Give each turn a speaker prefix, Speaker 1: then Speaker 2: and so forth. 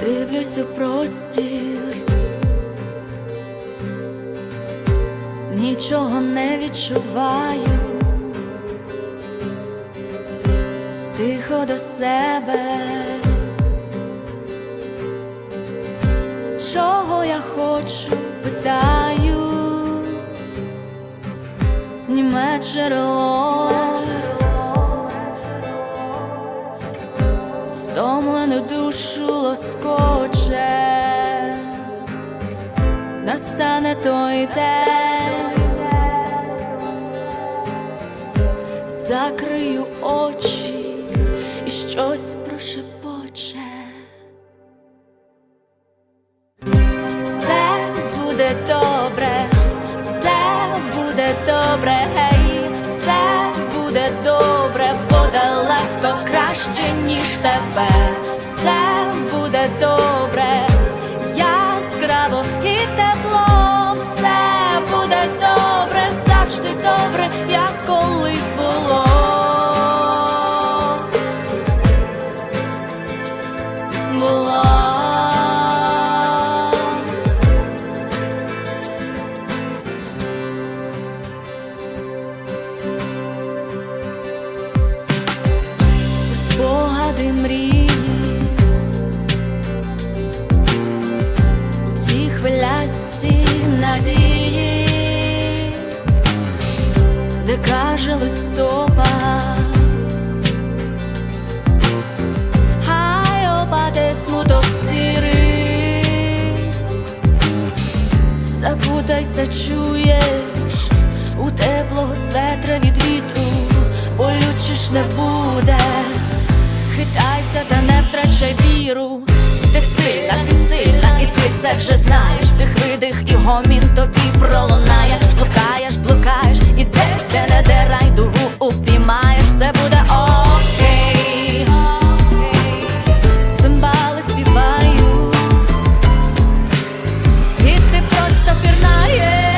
Speaker 1: Дивлюсь у простір, нічого не відчуваю, тихо до себе, хочу, питаю, німе джерело. Стомлену душу лоскоче, настане той день, закрию очі і щось прошепоче. Краще, ніж тебе. Все буде добре, спогади мрії, у цій хвилясті надії, де каже листопад, хай опаде смуток сірий, закутайся, чуєш у теплого цветра від вітру, болючиш не буде, віру. Ти сильна, ти сильна, і ти це вже знаєш. в тих видих, і гомін тобі пролунає. Блукаєш, блукаєш, і десь де не де райдугу упіймаєш, все буде окей. Цимбали співаю, і ти просто пірнаєш.